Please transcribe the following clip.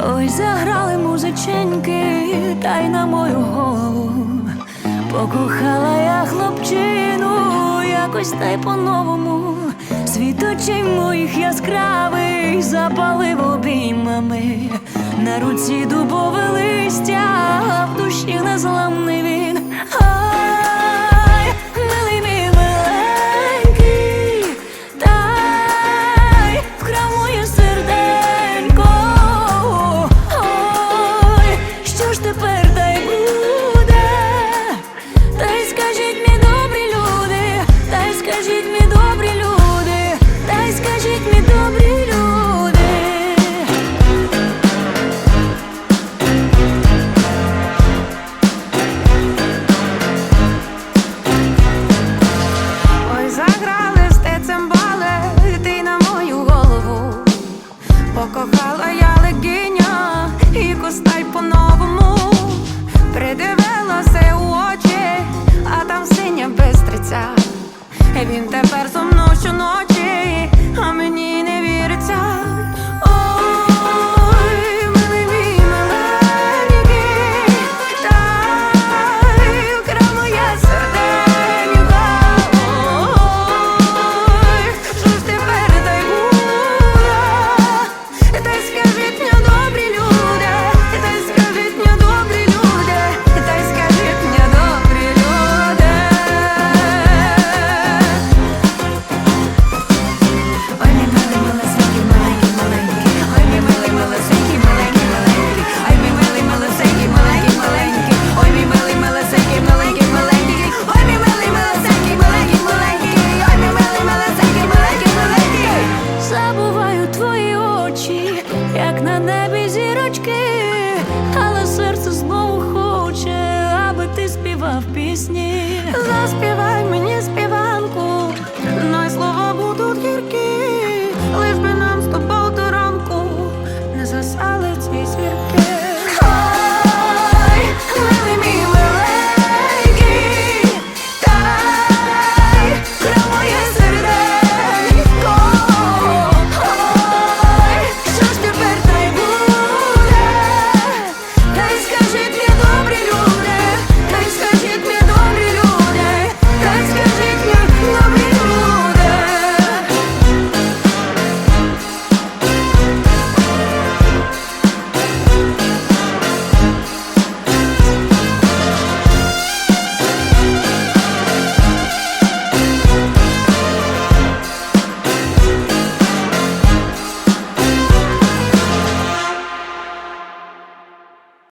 Ой, заграли музиченьки, та й на мою голову. Покохала я хлопчину, якось та й по-новому. Світ очей моїх яскравий запалив обіймами. На руці дубове листя, в душі незламний бистриця. Він тепер зо мною щоночі, а мені в пісні заспівай.